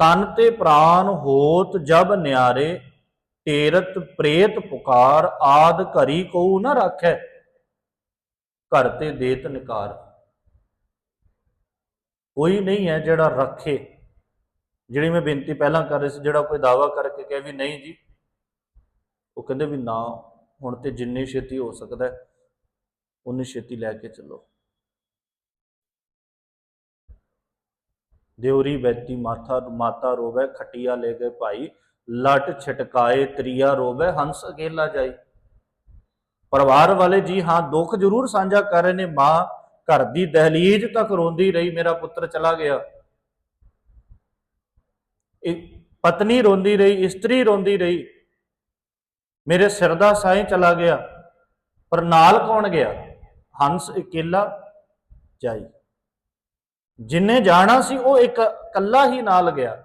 ਤਨ ਤੇ ਪ੍ਰਾਨ ਹੋਤ ਜਬ ਨਿਆਰੇ, ਤੇਰਤ ਪ੍ਰੇਤ ਪੁਕਾਰ, ਆਦ ਘਰੀ ਕੋ ਨਾ ਰੱਖੈ, ਘਰ ਤੇ ਦੇਤ ਨਿਕਾਰ। ਕੋਈ ਨਹੀਂ ਹੈ ਜਿਹੜਾ ਰੱਖੇ। ਜਿਹੜੀ ਮੈਂ ਬੇਨਤੀ ਪਹਿਲਾਂ ਕਰ ਰਹੀ ਸੀ, ਜਿਹੜਾ ਕੋਈ ਦਾਵਾ ਕਰਕੇ ਕਹੇ ਵੀ ਨਹੀਂ ਜੀ, ਉਹ ਕਹਿੰਦੇ ਵੀ ਨਾ, ਹੁਣ ਤੇ ਜਿੰਨੀ ਛੇਤੀ ਹੋ ਸਕਦਾ ਉਨੀ ਛੇਤੀ ਲੈ ਕੇ ਚੱਲੋ। ਦੇਉਰੀ ਬੈਤੀ ਮਾਥਾ, ਮਾਤਾ ਰੋਵੇ, ਖਟੀਆ ਲੈ ਗਏ ਭਾਈ, ਲਟ ਛਟਕਾਏ, ਤਰੀਆ ਰੋਵੇ, ਹੰਸ ਅਕੇਲਾ ਜਾਈ। ਪਰਿਵਾਰ ਵਾਲੇ ਜੀ, ਹਾਂ, ਦੁੱਖ ਜ਼ਰੂਰ ਸਾਂਝਾ ਕਰ ਰਹੇ ਨੇ, ਮਾਂ, ਘਰ ਦੀ ਦਹਲੀਜ਼ ਤੱਕ ਰੋਂਦੀ ਰਹੀ, ਮੇਰਾ ਪੁੱਤਰ ਚਲਾ ਗਿਆ। ਪਤਨੀ ਰੋਂਦੀ ਰਹੀ, ਇਸਤਰੀ ਰੋਂਦੀ ਰਹੀ। ਮੇਰੇ ਸਿਰ ਦਾ ਸਾਈਂ ਚਲਾ ਗਿਆ, ਪਰ ਨਾਲ ਕੌਣ ਗਿਆ? ਹੰਸ ਇਕੱਲਾ ਜਾਈ। ਜਿੰਨੇ ਜਾਣਾ ਸੀ, ਉਹ ਇੱਕ ਇਕੱਲਾ ਹੀ ਨਾਲ ਗਿਆ।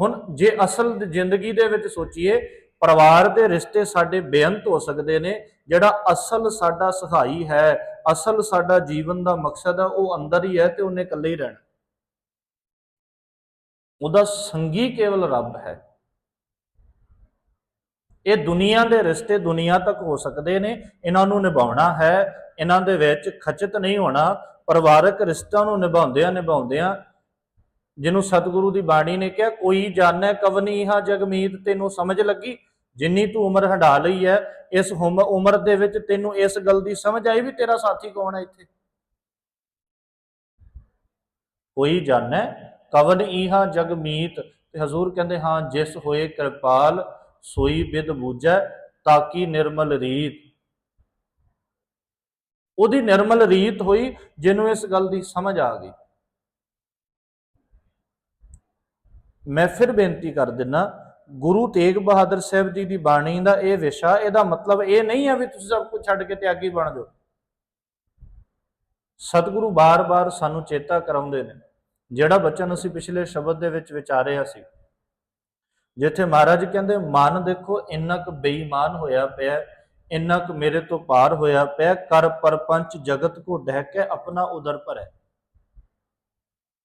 ਹੁਣ ਜੇ ਅਸਲ ਜ਼ਿੰਦਗੀ ਦੇ ਵਿੱਚ ਸੋਚੀਏ, ਪਰਿਵਾਰ ਦੇ ਰਿਸ਼ਤੇ ਸਾਡੇ ਬੇਅੰਤ ਹੋ ਸਕਦੇ ਨੇ। ਜਿਹੜਾ ਅਸਲ ਸਾਡਾ ਸਹਾਈ ਹੈ, ਅਸਲ ਸਾਡਾ ਜੀਵਨ ਦਾ ਮਕਸਦ ਹੈ ਉਹ ਅੰਦਰ ਹੀ ਹੈ ਤੇ ਉਹਨੇ ਇਕੱਲੇ ਹੀ ਰਹਿਣਾ। ਉਹਦਾ ਸੰਗੀ ਕੇਵਲ ਰੱਬ ਹੈ। ਇਹ ਦੁਨੀਆ ਦੇ ਰਿਸ਼ਤੇ ਦੁਨੀਆ ਤੱਕ ਹੋ ਸਕਦੇ ਨੇ, ਇਹਨਾਂ ਨੂੰ ਨਿਭਾਉਣਾ ਹੈ। ਇਹਨਾਂ ਦੇ ਵਿੱਚ ਖਚਤ ਨਹੀਂ ਹੋਣਾ, ਪਰਿਵਾਰਕ ਰਿਸ਼ਤਿਆਂ ਨੂੰ ਨਿਭਾਉਂਦਿਆਂ ਨਿਭਾਉਂਦਿਆਂ ਜਿਹਨੂੰ ਸਤਿਗੁਰੂ ਦੀ ਬਾਣੀ ਨੇ ਕਿਹਾ, ਕੋਈ ਜਾਣੈ ਕਵਨੀ ਹਾ ਜਗਮੀਤ ਤੈਨੂੰ ਸਮਝ ਲੱਗੀ? ਜਿੰਨੀ ਤੂੰ ਉਮਰ ਹੰਡਾ ਲਈ ਹੈ, ਇਸ ਹੁਮ- ਉਮਰ ਦੇ ਵਿੱਚ ਤੈਨੂੰ ਇਸ ਗੱਲ ਦੀ ਸਮਝ ਆਈ ਵੀ ਤੇਰਾ ਸਾਥੀ ਕੌਣ ਹੈ ਇੱਥੇ? ਕੋਈ ਜਾਣੈ ਕਵਨ ਈਹਾ ਜਗਮੀਤ ਤੇ ਹਜ਼ੂਰ ਕਹਿੰਦੇ ਹਾਂ, ਜਿਸ ਹੋਏ ਕਿਰਪਾਲ, ਸੋਈ ਬਿਦ ਬੂਝੈ, ਤਾਕੀ ਨਿਰਮਲ ਰੀਤ। ਉਹਦੀ ਨਿਰਮਲ ਰੀਤ ਹੋਈ, ਜਿਹਨੂੰ ਇਸ ਗੱਲ ਦੀ ਸਮਝ ਆ ਗਈ। ਮੈਂ ਫਿਰ ਬੇਨਤੀ ਕਰ ਦਿੰਨਾ, ਗੁਰੂ ਤੇਗ ਬਹਾਦਰ ਸਾਹਿਬ ਜੀ ਦੀ ਬਾਣੀ ਦਾ ਇਹ ਵਿਸ਼ਾ, ਇਹਦਾ ਮਤਲਬ ਇਹ ਨਹੀਂ ਹੈ ਵੀ ਤੁਸੀਂ ਸਭ ਕੁਝ ਛੱਡ ਕੇ ਤਿਆਗੀ ਬਣ ਜਾਓ। ਸਤਿਗੁਰੂ ਬਾਰ-ਬਾਰ ਸਾਨੂੰ ਚੇਤਾ ਕਰਾਉਂਦੇ ਨੇ। ਜਿਹੜਾ ਬਚਨ ਅਸੀਂ ਪਿਛਲੇ ਸ਼ਬਦ ਦੇ ਵਿੱਚ ਵਿਚਾਰਿਆ ਸੀ। ਜਿੱਥੇ ਮਹਾਰਾਜ ਕਹਿੰਦੇ, ਮਨ ਦੇਖੋ, ਇੰਨਾ ਕੁ ਬੇਈਮਾਨ ਹੋਇਆ ਪਿਆ, ਇੰਨਾ ਕੁ ਮੇਰੇ ਤੋਂ ਪਾਰ ਹੋਇਆ ਪਿਆ, ਕਰ ਪਰਪੰਚ ਜਗਤ ਕੋ ਡਹਿ ਕੇ ਆਪਣਾ ਉਦਰ ਭਰੈ।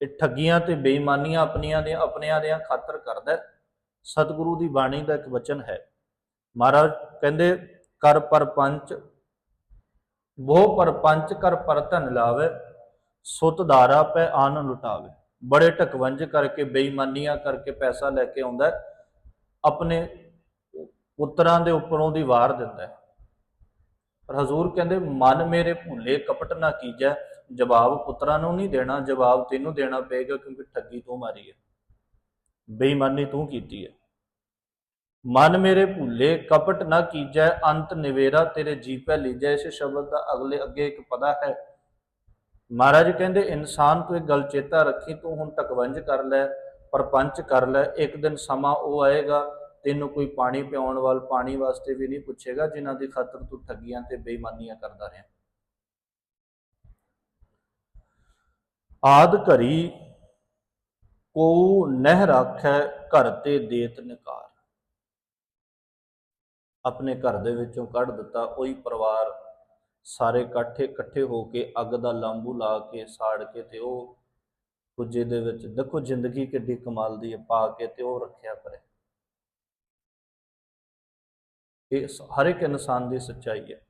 ਇਹ ਠੱਗੀਆਂ ਤੇ ਬੇਈਮਾਨੀਆਂ ਆਪਣੀਆਂ ਦੇ ਆਪਣਿਆਂ ਦੇ ਖਾਤਰ ਕਰਦਾ ਸਤਿਗੁਰੂ ਦੀ ਬਾਣੀ ਦਾ ਇੱਕ ਵਚਨ ਹੈ। ਮਹਾਰਾਜ ਕਹਿੰਦੇ, ਕਰ ਪਰਪੰਚ, ਬਹੁ ਪਰਪੰਚ ਕਰ ਪਰਤਨ ਲਾਵੇ ਸੁਤ ਧਾਰਾ ਪੈ ਆਨ ਲੁਟਾਵੇ। ਬੜੇ ਢਕਵੰਜ ਕਰਕੇ, ਬੇਈਮਾਨੀਆਂ ਕਰਕੇ ਪੈਸਾ ਲੈ ਕੇ ਆਉਂਦਾ ਆਪਣੇ ਪੁੱਤਰਾਂ ਦੇ ਉੱਪਰੋਂ ਦੀ ਵਾਰ ਦਿੰਦਾ ਪਰ ਹਜ਼ੂਰ ਕਹਿੰਦੇ, ਮਨ ਮੇਰੇ ਭੁੱਲੇ, ਕਪਟ ਨਾ ਕੀਜੈ, ਜਵਾਬ ਪੁੱਤਰਾਂ ਨੂੰ ਨਹੀਂ ਦੇਣਾ, ਜਵਾਬ ਤੈਨੂੰ ਦੇਣਾ ਪਏਗਾ, ਕਿਉਂਕਿ ਠੱਗੀ ਤੂੰ ਮਾਰੀ ਹੈ। ਬੇਈਮਾਨੀ ਤੂੰ ਕੀਤੀ ਹੈ। ਮਨ ਮੇਰੇ ਭੁੱਲੇ, ਕਪਟ ਨਾ ਕੀਜੈ, ਅੰਤ ਨਿਵੇਰਾ ਤੇਰੇ ਜੀ ਪੈ ਲੀਜੈ, ਇਸ ਸ਼ਬਦ ਦਾ ਅਗਲੇ ਅੱਗੇ ਇੱਕ ਪਦਾ ਹੈ ਮਹਾਰਾਜ ਕਹਿੰਦੇ, ਇਨਸਾਨ ਤੂੰ ਇੱਕ ਗੱਲ ਚੇਤਾ ਰੱਖੀ, ਤੂੰ ਹੁਣ ਤਕਵੰਜ ਕਰ ਲੈ, ਪਰਪੰਚ ਕਰ ਲੈ, ਇੱਕ ਦਿਨ ਸਮਾਂ ਉਹ ਆਏਗਾ, ਤੈਨੂੰ ਕੋਈ ਪਾਣੀ ਪਿਆਉਣ ਵਾਲ, ਪਾਣੀ ਵਾਸਤੇ ਵੀ ਨਹੀਂ ਪੁੱਛੇਗਾ, ਜਿਨ੍ਹਾਂ ਦੀ ਖਾਤਰ ਤੂੰ ਠੱਗੀਆਂ ਤੇ ਬੇਈਮਾਨੀਆਂ ਕਰਦਾ ਰਿਹਾ। ਆਦ ਘਰੀ ਕੋ ਨਹਿ ਰਾਖੈ ਘਰ ਤੇ ਦੇਤ ਨਿਕਾਰ। ਆਪਣੇ ਘਰ ਦੇ ਵਿੱਚੋਂ ਕੱਢ ਦਿੱਤਾ, ਉਹੀ ਪਰਿਵਾਰ ਸਾਰੇ ਇਕੱਠੇ ਇਕੱਠੇ ਹੋ ਕੇ ਅੱਗ ਦਾ ਲਾਂਬੂ ਲਾ ਕੇ ਸਾੜ ਕੇ ਤੇ ਉਹ ਕੁਝੇ ਦੇ ਵਿੱਚ, ਦੇਖੋ ਜ਼ਿੰਦਗੀ ਕਿੱਡੀ ਕਮਾਲ ਦੀ ਹੈ ਪਾ ਕੇ ਤੇ ਉਹ ਰੱਖਿਆ ਪਰੇ। ਇਹ ਹਰ ਇੱਕ ਇਨਸਾਨ ਦੀ ਸੱਚਾਈ ਹੈ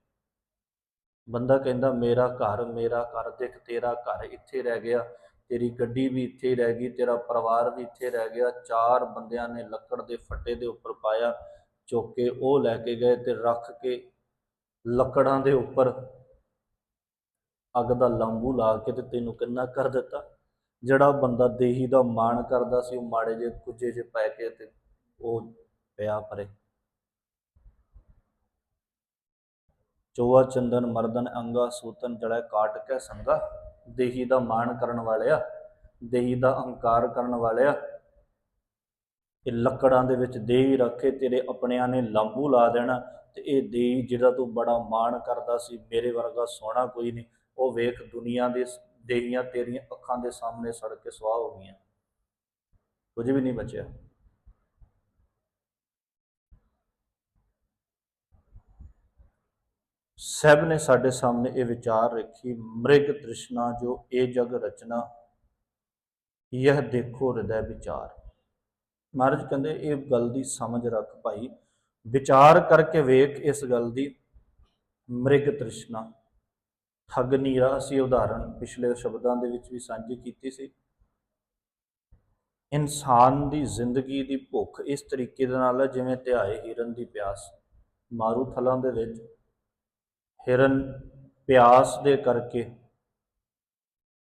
ਬੰਦਾ ਕਹਿੰਦਾ, ਮੇਰਾ ਘਰ ਮੇਰਾ ਘਰ, ਦੇਖ ਤੇਰਾ ਘਰ ਇੱਥੇ ਰਹਿ ਗਿਆ, ਤੇਰੀ ਗੱਡੀ ਵੀ ਇੱਥੇ ਰਹਿ ਗਈ, ਤੇਰਾ ਪਰਿਵਾਰ ਵੀ ਇੱਥੇ ਰਹਿ ਗਿਆ, ਚਾਰ ਬੰਦਿਆਂ ਨੇ ਲੱਕੜ ਦੇ ਫੱਟੇ ਦੇ ਉੱਪਰ ਪਾਇਆ, ਚੁੱਕ ਕੇ ਉਹ ਲੈ ਕੇ ਗਏ ਤੇ ਰੱਖ ਕੇ ਲੱਕੜਾਂ ਦੇ ਉੱਪਰ ਅੱਗ ਦਾ ਲੰਬੂ ਲਾ ਕੇ ਤੇ ਤੈਨੂੰ ਕਿੰਨਾ ਕਰ ਦਿੱਤਾ? ਜਿਹੜਾ ਬੰਦਾ ਦੇਹੀ ਦਾ ਮਾਣ ਕਰਦਾ ਸੀ, ਉਹ ਮਾੜੇ ਜੇ ਕੁਝੇ ਜੇ ਪੈ ਕੇ ਤੇ ਉਹ ਪਿਆ ਪਰੇ। ਚੋਆ ਚੰਦਨ, ਮਰਦਨ, ਅੰਗਾ, ਸੂਤਨ ਜੜੈ ਕਾਟ ਕੇ ਸੰਗਾ ਦੇਹੀ ਦਾ ਮਾਣ ਕਰਨ ਵਾਲਿਆ, ਦੇਹੀ ਦਾ ਅਹੰਕਾਰ ਕਰਨ ਵਾਲਿਆ। ਇਹ ਲੱਕੜਾਂ ਦੇ ਵਿੱਚ ਦੇਹੀ ਰੱਖੇ ਤੇਰੇ ਆਪਣਿਆਂ ਨੇ ਲਾਂਬੂ ਲਾ ਦੇਣਾ। ਤੇ ਇਹ ਦੇਈ ਜਿਹੜਾ ਤੂੰ ਬੜਾ ਮਾਣ ਕਰਦਾ ਸੀ, ਮੇਰੇ ਵਰਗਾ ਸੋਹਣਾ ਕੋਈ ਨਹੀਂ। ਉਹ ਵੇਖ ਦੁਨੀਆ ਦੇ ਦੇਹੀਆਂ ਤੇਰੀਆਂ ਅੱਖਾਂ ਦੇ ਸਾਹਮਣੇ ਸੜ ਕੇ ਸੁਆਹ ਹੋ ਗਈਆਂ। ਕੁਝ ਵੀ ਨਹੀਂ ਬਚਿਆ। ਸਭ ਨੇ ਸਾਡੇ ਸਾਹਮਣੇ ਇਹ ਵਿਚਾਰ ਰੱਖੀ, ਮ੍ਰਿਗ ਤ੍ਰਿਸ਼ਨਾ ਜੋ ਇਹ ਜਗ ਰਚਨਾ, ਯਹ ਦੇਖੋ ਹਿਰਦੈ ਵਿਚਾਰ। ਮਹਾਰਾਜ ਕਹਿੰਦੇ, ਇਹ ਗੱਲ ਦੀ ਸਮਝ ਰੱਖ ਭਾਈ ਵਿਚਾਰ ਕਰਕੇ ਵੇਖ ਇਸ ਗੱਲ ਦੀ ਮ੍ਰਿਗ ਤ੍ਰਿਸ਼ਨਾ। ਠੱਗ ਨੀਰਾ, ਅਸੀਂ ਉਦਾਹਰਣ ਪਿਛਲੇ ਸ਼ਬਦਾਂ ਦੇ ਵਿੱਚ ਵੀ ਸਾਂਝੀ ਕੀਤੀ ਸੀ। ਇਨਸਾਨ ਦੀ ਜ਼ਿੰਦਗੀ ਦੀ ਭੁੱਖ ਇਸ ਤਰੀਕੇ ਦੇ ਨਾਲ ਹੈ ਜਿਵੇਂ ਧਿਆਏ ਹਿਰਨ ਦੀ ਪਿਆਸ। ਮਾਰੂ ਥਲਾਂ ਦੇ ਵਿੱਚ ਹਿਰਨ ਪਿਆਸ ਦੇ ਕਰਕੇ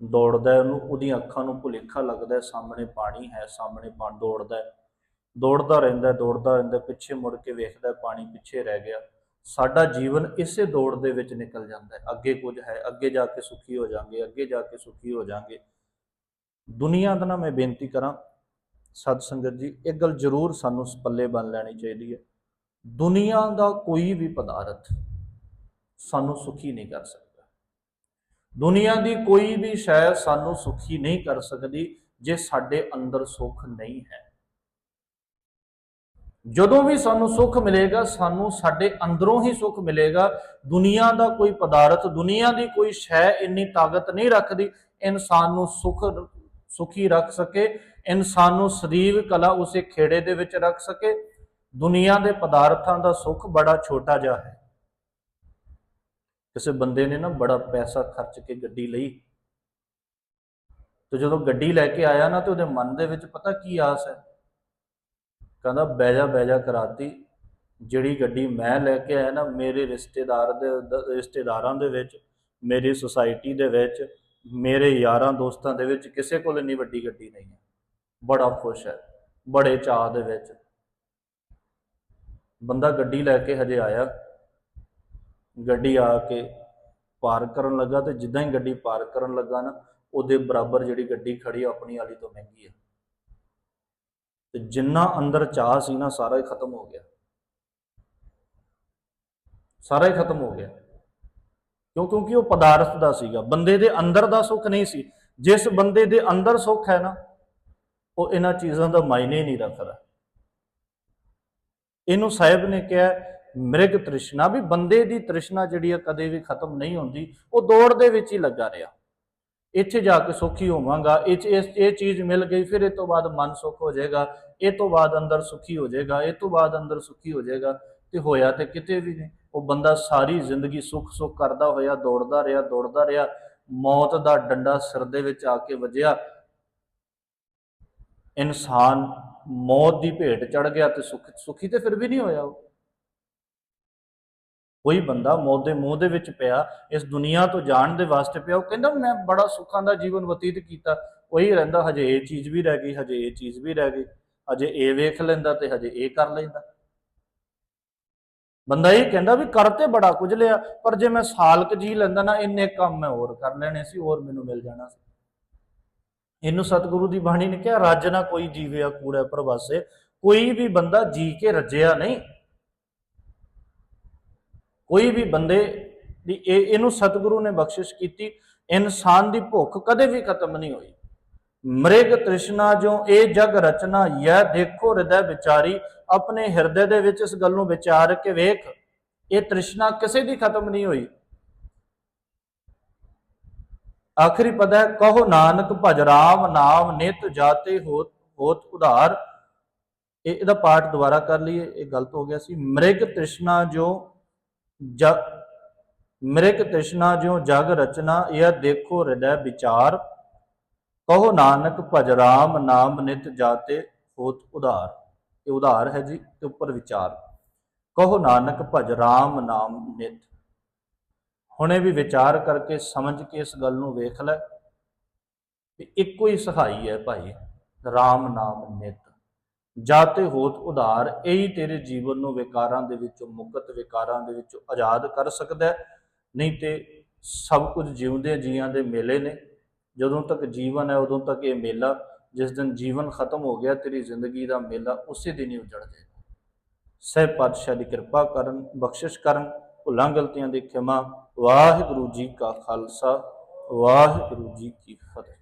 ਦੌੜਦਾ ਉਹਨੂੰ ਉਹਦੀਆਂ ਅੱਖਾਂ ਨੂੰ ਭੁਲੇਖਾ ਲੱਗਦਾ ਸਾਹਮਣੇ ਪਾਣੀ ਹੈ, ਸਾਹਮਣੇ ਪਾਣੀ ਦੌੜਦਾ ਦੌੜਦਾ ਰਹਿੰਦਾ ਦੌੜਦਾ ਰਹਿੰਦਾ ਪਿੱਛੇ ਮੁੜ ਕੇ ਵੇਖਦਾ ਪਾਣੀ ਪਿੱਛੇ ਰਹਿ ਗਿਆ। ਸਾਡਾ ਜੀਵਨ ਇਸੇ ਦੌੜ ਦੇ ਵਿੱਚ ਨਿਕਲ ਜਾਂਦਾ ਹੈ। ਅੱਗੇ ਕੁਝ ਹੈ, ਅੱਗੇ ਜਾ ਕੇ ਸੁਖੀ ਹੋ ਜਾਾਂਗੇ, ਅੱਗੇ ਜਾ ਕੇ ਸੁਖੀ ਹੋ ਜਾਾਂਗੇ। ਦੁਨੀਆ ਦਾ ਨਾ ਮੈਂ ਬੇਨਤੀ ਕਰਾਂ, ਸਤ ਸੰਗਤ ਜੀ, ਇਹ ਗੱਲ ਜ਼ਰੂਰ ਸਾਨੂੰ ਪੱਲੇ ਬੰਨ ਲੈਣੀ ਚਾਹੀਦੀ ਹੈ। ਦੁਨੀਆ ਦਾ ਕੋਈ ਵੀ ਪਦਾਰਥ ਸਾਨੂੰ ਸੁਖੀ ਨਹੀਂ ਕਰ ਸਕਦਾ। ਦੁਨੀਆ ਦੀ ਕੋਈ ਵੀ ਸ਼ੈ ਸਾਨੂੰ ਸੁਖੀ ਨਹੀਂ ਕਰ ਸਕਦੀ ਜੇ ਸਾਡੇ ਅੰਦਰ ਸੁੱਖ ਨਹੀਂ ਹੈ। ਜਦੋਂ ਵੀ ਸਾਨੂੰ ਸੁੱਖ ਮਿਲੇਗਾ, ਸਾਨੂੰ ਸਾਡੇ ਅੰਦਰੋਂ ਹੀ ਸੁੱਖ ਮਿਲੇਗਾ। ਦੁਨੀਆ ਦਾ ਕੋਈ ਪਦਾਰਥ, ਦੁਨੀਆ ਦੀ ਕੋਈ ਸ਼ੈ ਇੰਨੀ ਤਾਕਤ ਨਹੀਂ ਰੱਖਦੀ। ਇਨਸਾਨ ਨੂੰ ਸੁਖ, ਸੁਖੀ ਰੱਖ ਸਕੇ। ਇਨਸਾਨ ਨੂੰ ਸਦੀਵ ਕਲਾ ਉਸੇ ਖੇੜੇ ਦੇ ਵਿੱਚ ਰੱਖ ਸਕੇ। ਦੁਨੀਆ ਦੇ ਪਦਾਰਥਾਂ ਦਾ ਸੁੱਖ ਬੜਾ ਛੋਟਾ ਜਿਹਾ ਹੈ। ਕਿਸੇ ਬੰਦੇ ਨੇ ਨਾ ਬੜਾ ਪੈਸਾ ਖਰਚ ਕੇ ਗੱਡੀ ਲਈ। ਤੇ ਜਦੋਂ ਗੱਡੀ ਲੈ ਕੇ ਆਇਆ ਨਾ, ਤੇ ਉਹਦੇ ਮਨ ਦੇ ਵਿੱਚ ਪਤਾ ਕੀ ਆਸ ਹੈ? ਕਹਿੰਦਾ ਬਹਿ ਜਾ ਬਹਿ ਜਾ ਕਰਾਤੀ। ਜਿਹੜੀ ਗੱਡੀ ਮੈਂ ਲੈ ਕੇ ਆਇਆ ਨਾ ਮੇਰੇ ਰਿਸ਼ਤੇਦਾਰ ਦੇ ਦ- ਰਿਸ਼ਤੇਦਾਰਾਂ ਦੇ ਵਿੱਚ ਮੇਰੀ ਸੁਸਾਇਟੀ ਦੇ ਵਿੱਚ ਮੇਰੇ ਯਾਰਾਂ ਦੋਸਤਾਂ ਦੇ ਵਿੱਚ ਕਿਸੇ ਕੋਲ ਇੰਨੀ ਵੱਡੀ ਗੱਡੀ ਨਹੀਂ ਹੈ। ਬੜਾ ਖੁਸ਼ ਹੈ ਬੜੇ ਚਾਅ ਦੇ ਵਿੱਚ। ਬੰਦਾ ਗੱਡੀ ਲੈ ਕੇ ਹਜੇ ਆਇਆ। ਗੱਡੀ ਆ ਕੇ ਪਾਰਕ ਕਰਨ ਲੱਗਾ ਤੇ ਜਿੱਦਾਂ ਹੀ ਗੱਡੀ ਪਾਰਕ ਕਰਨ ਲੱਗਾ ਨਾ ਉਹਦੇ ਬਰਾਬਰ ਜਿਹੜੀ ਗੱਡੀ ਖੜੀ ਆ, ਆਪਣੀ ਵਾਲੀ ਤੋਂ ਮਹਿੰਗੀ ਆ। ਤੇ ਜਿੰਨਾ ਅੰਦਰ ਚਾਹ ਸੀ ਨਾ, ਸਾਰਾ ਹੀ ਖਤਮ ਹੋ ਗਿਆ। ਸਾਰਾ ਹੀ ਖਤਮ ਹੋ ਗਿਆ। ਕਿਉਂ? ਕਿਉਂਕਿ ਉਹ ਪਦਾਰਥ ਦਾ ਸੀਗਾ। ਬੰਦੇ ਦੇ ਅੰਦਰ ਦਾ ਸੁੱਖ ਨਹੀਂ ਸੀ। ਜਿਸ ਬੰਦੇ ਦੇ ਅੰਦਰ ਸੁੱਖ ਹੈ ਨਾ, ਉਹ ਇਹਨਾਂ ਚੀਜ਼ਾਂ ਦਾ ਮਾਇਨੇ ਨਹੀਂ ਰੱਖਦਾ। ਇਹਨੂੰ ਸਾਹਿਬ ਨੇ ਕਿਹਾ, ਮ੍ਰਿਗ ਤ੍ਰਿਸ਼ਨਾ, ਵੀ ਬੰਦੇ ਦੀ ਤ੍ਰਿਸ਼ਨਾ ਜਿਹੜੀ ਆ ਕਦੇ ਵੀ ਖਤਮ ਨਹੀਂ ਹੁੰਦੀ, ਉਹ ਦੌੜ ਦੇ ਵਿੱਚ ਹੀ ਲੱਗਾ ਰਿਹਾ। ਇੱਥੇ ਜਾ ਕੇ ਸੁਖੀ ਹੋਵਾਂਗਾ, ਇਹ ਇਹ ਚੀਜ਼ ਮਿਲ ਗਈ, ਫਿਰ ਇਹ ਤੋਂ ਬਾਅਦ ਮਨ ਸੁਖ ਹੋ ਜਾਏਗਾ, ਇਹ ਤੋਂ ਬਾਅਦ ਅੰਦਰ ਸੁਖੀ ਹੋ ਜਾਏਗਾ, ਇਹ ਤੋਂ ਬਾਅਦ ਅੰਦਰ ਸੁਖੀ ਹੋ ਜਾਏਗਾ, ਤੇ ਹੋਇਆ ਤੇ ਕਿਤੇ ਵੀ ਨਹੀਂ। ਉਹ ਬੰਦਾ ਸਾਰੀ ਜ਼ਿੰਦਗੀ ਸੁਖ ਸੁਖ ਕਰਦਾ ਹੋਇਆ, ਦੌੜਦਾ ਰਿਹਾ ਦੌੜਦਾ ਰਿਹਾ, ਮੌਤ ਦਾ ਡੰਡਾ ਸਿਰ ਦੇ ਵਿੱਚ ਆ ਕੇ ਵੱਜਿਆ। ਇਨਸਾਨ ਮੌਤ ਦੀ ਭੇਟ ਚੜ ਗਿਆ ਤੇ ਸੁਖ ਸੁਖੀ ਤੇ ਫਿਰ ਵੀ ਨਹੀਂ ਹੋਇਆ ਉਹ। ਕੋਈ ਬੰਦਾ ਮੌਤ ਦੇ ਮੂੰਹ ਦੇ ਵਿੱਚ ਪਿਆ, ਇਸ ਦੁਨੀਆ ਤੋਂ ਜਾਣ ਦੇ ਵਾਸਤੇ ਪਿਆ, ਉਹ ਕਹਿੰਦਾ ਮੈਂ ਬੜਾ ਸੁੱਖਾਂ ਦਾ ਜੀਵਨ ਬਤੀਤ ਕੀਤਾ। ਉਹੀ ਰਹਿੰਦਾ, ਹਜੇ ਇਹ ਚੀਜ਼ ਵੀ ਰਹਿ ਗਈ, ਹਜੇ ਇਹ ਚੀਜ਼ ਵੀ ਰਹਿ ਗਈ। ਹਜੇ ਇਹ ਵੇਖ ਲੈਂਦਾ ਤੇ ਹਜੇ ਇਹ ਕਰ ਲੈਂਦਾ। ਬੰਦਾ ਇਹ ਕਹਿੰਦਾ ਵੀ ਕਰ ਤੇ ਬੜਾ ਕੁਝ ਲਿਆ, ਪਰ ਜੇ ਮੈਂ ਸਾਲ ਕੁ ਜੀ ਲੈਂਦਾ ਨਾ, ਇੰਨੇ ਕੰਮ ਮੈਂ ਹੋਰ ਕਰ ਲੈਣੇ ਸੀ, ਹੋਰ ਮੈਨੂੰ ਮਿਲ ਜਾਣਾ ਸੀ। ਇਹਨੂੰ ਸਤਿਗੁਰੂ ਦੀ ਬਾਣੀ ਨੇ ਕਿਹਾ, ਰੱਜ ਨਾ ਕੋਈ ਜੀਵਿਆ ਕੂੜਾ ਪ੍ਰਵਾਸੇ, ਕੋਈ ਵੀ ਬੰਦਾ ਜੀ ਕੇ ਰੱਜਿਆ ਨਹੀਂ। ਕੋਈ ਵੀ ਬੰਦੇ ਦੀ ਇਹ, ਇਹਨੂੰ ਸਤਿਗੁਰੂ ਨੇ ਬਖਸ਼ਿਸ਼ ਕੀਤੀ, ਇਨਸਾਨ ਦੀ ਭੁੱਖ ਕਦੇ ਵੀ ਖਤਮ ਨਹੀਂ ਹੋਈ। ਮ੍ਰਿਗ ਤ੍ਰਿਸ਼ਨਾ ਜੋ ਇਹ ਜਗ ਰਚਨਾ ਯਹ ਦੇਖੋ ਹਿਰਦੈ ਵਿਚਾਰੀ, ਆਪਣੇ ਹਿਰਦੇ ਦੇ ਵਿੱਚ ਇਸ ਗੱਲ ਨੂੰ ਵਿਚਾਰ ਕੇ ਵੇਖ, ਇਹ ਤ੍ਰਿਸ਼ਨਾ ਕਿਸੇ ਦੀ ਖਤਮ ਨਹੀਂ ਹੋਈ। ਆਖਰੀ ਪਦ ਹੈ, ਕਹੋ ਨਾਨਕ ਭਜ ਰਾਮ ਨਾਮ ਨਿਤ ਜਾਤੇ ਹੋਤ ਹੋਤ ਉਧਾਰ। ਇਹ, ਇਹਦਾ ਪਾਠ ਦੁਬਾਰਾ ਕਰ ਲਈਏ, ਇਹ ਗਲਤ ਹੋ ਗਿਆ ਸੀ। ਮ੍ਰਿਗ ਤ੍ਰਿਸ਼ਨਾ ਜੋ ਜ, ਮ੍ਰਿਗ ਤ੍ਰਿਸ਼ਨਾ ਜੋ ਜਗ ਰਚਨਾ, ਇਹ ਦੇਖੋ ਹਿਰਦੈ ਵਿਚਾਰ। ਕਹੋ ਨਾਨਕ ਭਜ ਰਾਮ ਨਾਮ ਨਿਤ ਜਾਤੇ ਹੋਤ ਉਧਾਰ। ਇਹ ਉਧਾਰ ਹੈ ਜੀ, ਤੇ ਉੱਪਰ ਵਿਚਾਰ। ਕਹੋ ਨਾਨਕ ਭਜ ਰਾਮ ਨਾਮ ਨਿਤ। ਹੁਣੇ ਵੀ ਵਿਚਾਰ ਕਰਕੇ ਸਮਝ ਕੇ ਇਸ ਗੱਲ ਨੂੰ ਵੇਖ ਲੈ ਕਿ ਇੱਕੋ ਹੀ ਸਹਾਈ ਹੈ ਭਾਈ, ਰਾਮ ਨਾਮ ਨਿਤ। ਜਾਤੇ ਹੋਤ ਉਧਾਰ, ਇਹੀ ਤੇਰੇ ਜੀਵਨ ਨੂੰ ਵਿਕਾਰਾਂ ਦੇ ਵਿੱਚੋਂ ਮੁਕਤ ਵਿਕਾਰਾਂ ਦੇ ਵਿੱਚੋਂ ਆਜ਼ਾਦ ਕਰ ਸਕਦਾ ਹੈ। ਨਹੀਂ ਤੇ ਸਭ ਕੁਝ ਜਿਉਂਦੇ ਜੀਆਂ ਦੇ ਮੇਲੇ ਨੇ। ਜਦੋਂ ਤੱਕ ਜੀਵਨ ਹੈ, ਉਦੋਂ ਤੱਕ ਇਹ ਮੇਲਾ, ਜਿਸ ਦਿਨ ਜੀਵਨ ਖਤਮ ਹੋ ਗਿਆ, ਤੇਰੀ ਜ਼ਿੰਦਗੀ ਦਾ ਮੇਲਾ ਉਸੇ ਦਿਨ ਹੀ ਉਜੜ ਜਾਏਗਾ। ਸਹਿ ਪਾਤਸ਼ਾਹ ਦੀ ਕਿਰਪਾ ਕਰਨ, ਬਖਸ਼ਿਸ਼ ਕਰਨ, ਭੁੱਲਾਂ ਗਲਤੀਆਂ ਦੀ ਖਿਮਾ। ਵਾਹਿਗੁਰੂ ਜੀ ਕਾ ਖਾਲਸਾ, ਵਾਹਿਗੁਰੂ ਜੀ ਕੀ ਫਤਿਹ।